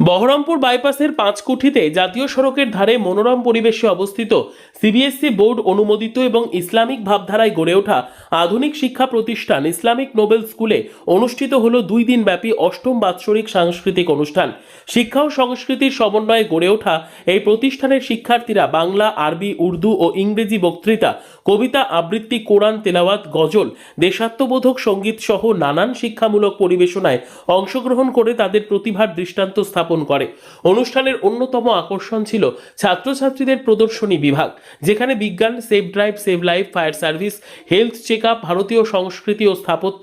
বহরমপুর বাইপাসের পাঁচকুঠিতে জাতীয় সড়কের ধারে মনোরম পরিবেশে অবস্থিত সিবিএসসি বোর্ড অনুমোদিত এবং ইসলামিক ভাবধারায় গড়ে ওঠা আধুনিক শিক্ষা প্রতিষ্ঠান ইসলামিক নোবেল স্কুলে অনুষ্ঠিত হল দুই দিন ব্যাপী অষ্টম বাৎসরিক সাংস্কৃতিক অনুষ্ঠান। শিক্ষা ও সংস্কৃতির সমন্বয়ে গড়ে ওঠা এই প্রতিষ্ঠানের শিক্ষার্থীরা বাংলা, আরবি, উর্দু ও ইংরেজি বক্তৃতা, কবিতা আবৃত্তি, কোরআন তেলাওয়াত, গজল, দেশাত্মবোধক সংগীত সহ নানান শিক্ষামূলক পরিবেশনায় অংশগ্রহণ করে তাদের প্রতিভার দৃষ্টান্ত স্থাপন করে। অনুষ্ঠানের অন্যতম আকর্ষণ ছিল ছাত্রছাত্রীদের প্রদর্শনী বিভাগ, যেখানে বিজ্ঞান save drive save life, fire service, health check up ভারতীয় সংস্কৃতি ও স্থাপত্য,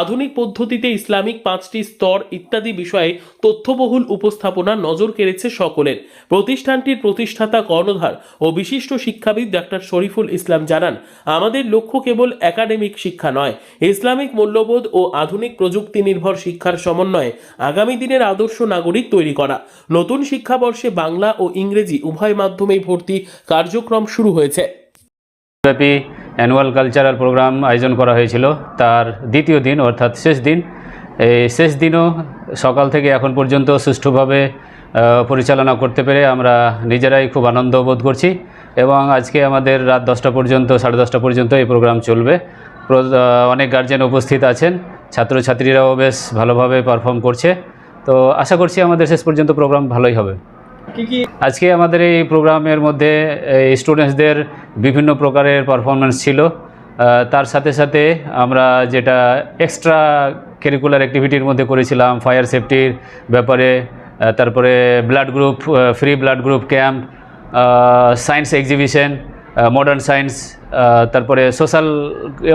আধুনিক পদ্ধতিতে ইসলামিক পাঁচটি স্তর ইত্যাদি বিষয়ে তথ্যবহুল উপস্থাপনা নজর কেড়েছে সকলের। প্রতিষ্ঠানটির প্রতিষ্ঠাতা কর্ণধার ও বিশিষ্ট শিক্ষাবিদ ডাক্তার শরীফুল ইসলাম জানান, আমাদের লক্ষ্য কেবল একাডেমিক শিক্ষা নয়, ইসলামিক মূল্যবোধ ও আধুনিক প্রযুক্তি নির্ভর শিক্ষার সমন্বয়ে আগামী দিনের আদর্শ নাগরিক তৈরি করা। নতুন শিক্ষাবর্ষে বাংলা ও ইংরেজি উভয় মাধ্যমেই ভর্তি কার্যক্রম শুরু হয়েছে। ব্যাপী অ্যানুয়াল কালচারাল প্রোগ্রাম আয়োজন করা হয়েছিল। তার দ্বিতীয় দিন, অর্থাৎ শেষ দিন। এই শেষ দিনও সকাল থেকে এখন পর্যন্ত সুষ্ঠুভাবে পরিচালনা করতে পেরে আমরা নিজেরাই খুব আনন্দ বোধ করছি এবং আজকে আমাদের রাত দশটা পর্যন্ত, সাড়ে দশটা পর্যন্ত এই প্রোগ্রাম চলবে। অনেক গার্জেন উপস্থিত আছেন। ছাত্রছাত্রীরাও বেশ ভালোভাবে পারফর্ম করছে। তো আশা করছি আমাদের শেষ পর্যন্ত প্রোগ্রাম ভালোই হবে। আজকে আমাদের এই প্রোগ্রামের মধ্যে স্টুডেন্টসদের বিভিন্ন প্রকারের পারফরমেন্স ছিল। তার সাথে সাথে আমরা যেটা এক্সট্রা কারিকুলার অ্যাক্টিভিটির মধ্যে করেছিলাম ফায়ার সেফটির ব্যাপারে তারপরে blood group free blood group camp science exhibition modern science তারপরে সোশ্যাল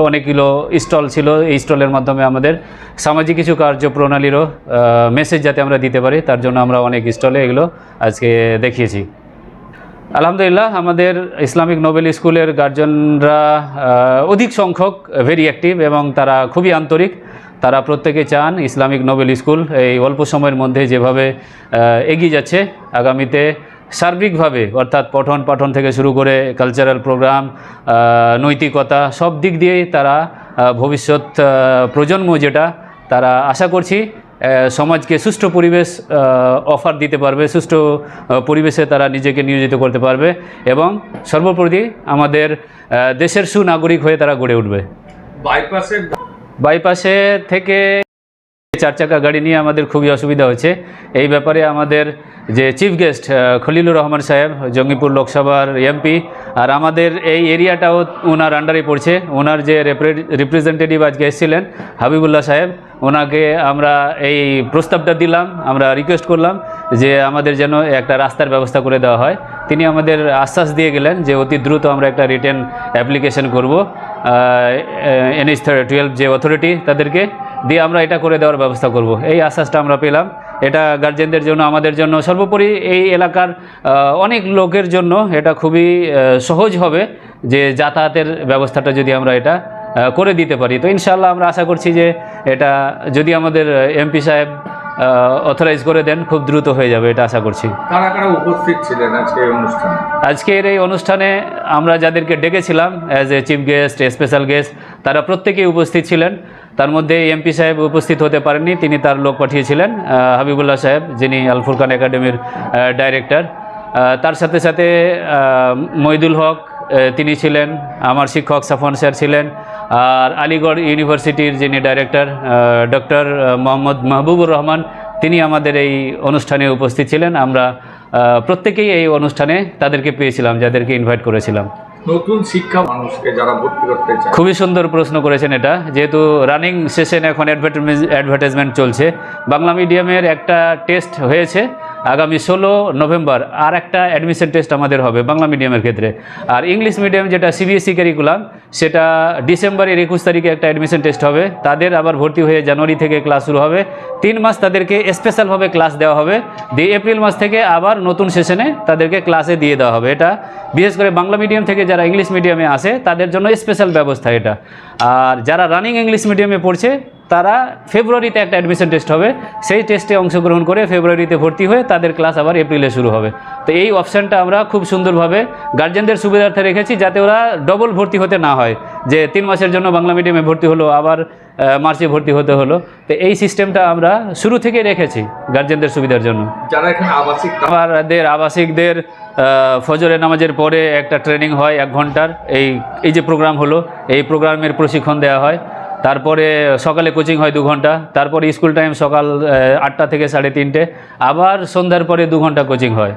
অনেকগুলো স্টল ছিল। এই স্টলের মাধ্যমে আমাদের সামাজিক কিছু কার্যপ্রণালীরও মেসেজ যাতে আমরা দিতে পারি, তার জন্য আমরা অনেক স্টলে এগুলো আজকে দেখিয়েছি। আলহামদুলিল্লাহ, আমাদের ইসলামিক নোবেল স্কুলের গার্জেনরা অধিক সংখ্যক ভেরি অ্যাক্টিভ এবং তারা খুবই আন্তরিক। তারা প্রত্যেকে চান ইসলামিক নোবেল স্কুল এই অল্প সময়ের মধ্যে যেভাবে এগিয়ে যাচ্ছে। আগামীতে সার্বিকভাবে অর্থাৎ পঠন পাঠন থেকে শুরু করে কালচারাল প্রোগ্রাম নৈতিকতা সব দিক দিয়েই তারা ভবিষ্যৎ প্রজন্ম যেটা তারা আশা করছি সমাজকে সুষ্ঠু পরিবেশ অফার দিতে পারবে সুষ্ঠু পরিবেশে তারা নিজেকে নিয়োজিত করতে পারবে এবং সর্বোপরি আমাদের দেশের সুনাগরিক হয়ে তারা গড়ে উঠবে। বাইপাসের বাইপাসে থেকে চার চাকা গাড়ি নিয়ে আমাদের খুবই অসুবিধা হচ্ছে এই ব্যাপারে আমাদের যে চিফ গেস্ট খলিলুর রহমান সাহেব, জঙ্গিপুর লোকসভার এমপি আর আমাদের এই এরিয়াটাও ওনার আন্ডারে পড়ছে। ওনার যে রিপ্রেজেন্টেটিভ আজকে এসেছিলেন, হাবিবুল্লাহ সাহেব, ওনাকে আমরা এই প্রস্তাবটা দিলাম, আমরা রিকোয়েস্ট করলাম যে আমাদের যেন একটা রাস্তার ব্যবস্থা করে দেওয়া হয়। তিনি আমাদের আশ্বাস দিয়ে গেলেন যে অতি দ্রুত আমরা একটা রিটেন অ্যাপ্লিকেশন করব এনএইচ টুয়েলভ যে অথরিটি তাদেরকে। দিয়ে আমরা এটা করে দেওয়ার ব্যবস্থা করব। এই আশ্বাসটা আমরা পেলাম। এটা গার্জেনদের জন্য আমাদের জন্য। সর্বোপরি এই এলাকার অনেক লোকের জন্য এটা খুবই সহজ হবে যে যাতায়াতের ব্যবস্থাটা যদি আমরা এটা করে দিতে পারি। তো ইনশাল্লাহ আমরা আশা করছি যে এটা যদি আমাদের এমপি সাহেব অথরাইজ করে দেন খুব দ্রুত হয়ে যাবে এটা আশা করছি। কারা কারা উপস্থিত ছিলেন আজকে এই অনুষ্ঠানে? আজকের এই অনুষ্ঠানে আমরা যাদেরকে ডেকেছিলাম as a chief guest special guest তারা প্রত্যেকেই উপস্থিত ছিলেন। তার মধ্যে এমপি সাহেব উপস্থিত হতে পারেননি, তিনি তার লোক পাঠিয়েছিলেন হাবিবুল্লাহ সাহেব, যিনি আল ফুরকান একাডেমির ডাইরেক্টর তার সাথে সাথে মইদুল হক তিনি ছিলেন, আমার শিক্ষক সাফন স্যার ছিলেন, আর আলিগড় ইউনিভার্সিটির যিনি ডাইরেক্টর ডক্টর মোহাম্মদ মাহবুবুর রহমান, তিনি আমাদের এই অনুষ্ঠানে উপস্থিত ছিলেন। আমরা প্রত্যেকেই এই অনুষ্ঠানে তাদেরকে পেয়েছিলাম, যাদেরকে ইনভাইট করেছিলাম। নতুন শিক্ষা মানুষকে যারা ভর্তি করতে চায়। খুবই সুন্দর প্রশ্ন করেছেন এটা। যেহেতু রানিং সেশন এখন অ্যাডভার্টাইজমেন্ট চলছে, বাংলা মিডিয়ামের একটা টেস্ট হয়েছে। আগামী ষোলো নভেম্বর আর একটা অ্যাডমিশন টেস্ট আমাদের হবে বাংলা মিডিয়ামের ক্ষেত্রে। আর ইংলিশ মিডিয়াম যেটা সিবিএসসি কারিকুলাম সেটা ডিসেম্বরের একুশ তারিখে একটা অ্যাডমিশন টেস্ট হবে। তাদের আবার ভর্তি হয়ে জানুয়ারি থেকে ক্লাস শুরু হবে। তিন মাস তাদেরকে স্পেশালভাবে ক্লাস দেওয়া হবে। দিয়ে এপ্রিল মাস থেকে আবার নতুন সেশনে তাদেরকে ক্লাসে দিয়ে দেওয়া হবে। এটা বিশেষ করে বাংলা মিডিয়াম থেকে যারা ইংলিশ মিডিয়ামে আসে, তাদের জন্য স্পেশাল ব্যবস্থা এটা। আর যারা রানিং ইংলিশ মিডিয়ামে পড়ছে তারা ফেব্রুয়ারিতে একটা অ্যাডমিশন টেস্ট হবে। সেই টেস্টে অংশগ্রহণ করে ফেব্রুয়ারিতে ভর্তি হয়ে তাদের ক্লাস আবার এপ্রিলে শুরু হবে। তো এই অপশানটা আমরা খুব সুন্দরভাবে গার্জেনদের সুবিধার্থে রেখেছি যাতে ওরা ডবল ভর্তি হতে না হয়। যে তিন মাসের জন্য বাংলা মিডিয়ামে ভর্তি হলো আবার মার্চে ভর্তি হতে হলো। তো এই সিস্টেমটা আমরা শুরু থেকে রেখেছি গার্জেনদের সুবিধার জন্য। যারা এখানে আবাসিক আমাদের আবাসিকদের আহ, ফজরের নামাজের পরে একটা ট্রেনিং হয় এক ঘণ্টার। এই এই যে প্রোগ্রাম হলো এই প্রোগ্রামের প্রশিক্ষণ দেওয়া হয়। তারপরে সকালে কোচিং হয় দু ঘণ্টা, তারপরে স্কুল টাইম সকাল আটটা থেকে সাড়ে তিনটে, আবার সন্ধ্যার পরে দু ঘণ্টা কোচিং হয়।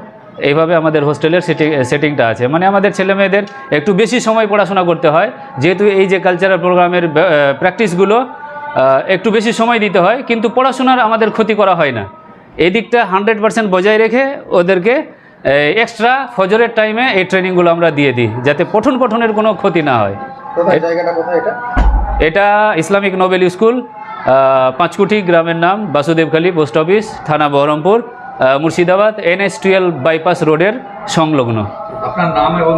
এইভাবে আমাদের হোস্টেলের সেটিং, সেটিংটা আছে। মানে আমাদের ছেলে মেয়েদের একটু বেশি সময় পড়াশোনা করতে হয়, যেহেতু এই যে কালচারাল প্রোগ্রামের প্র্যাকটিসগুলো একটু বেশি সময় দিতে হয়, কিন্তু পড়াশোনার আমাদের ক্ষতি করা হয় না। এই দিকটা হান্ড্রেড পার্সেন্ট বজায় রেখে ওদেরকে এক্সট্রা ফজরের টাইমে এই ট্রেনিংগুলো আমরা দিয়ে দিই, যাতে পঠন পঠনের কোনো ক্ষতি না হয়। জায়গাটা, কোথায় এটা? এটা ইসলামিক নোবেল স্কুল পাঁচকুটি গ্রামের নাম বাসুদেবখালী পোস্ট অফিস থানা Baharampur Murshidabad NS twelve bypass রোডের সংলগ্ন। আপনার নাম এবং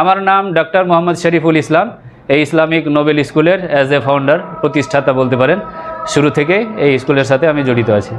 আমার নাম ডক্টর মোহাম্মদ শরীফুল ইসলাম। এই ইসলামিক নোবেল স্কুলের অ্যাজ এ ফাউন্ডার প্রতিষ্ঠাতা বলতে পারেন। শুরু থেকে এই স্কুলের সাথে আমি জড়িত আছি।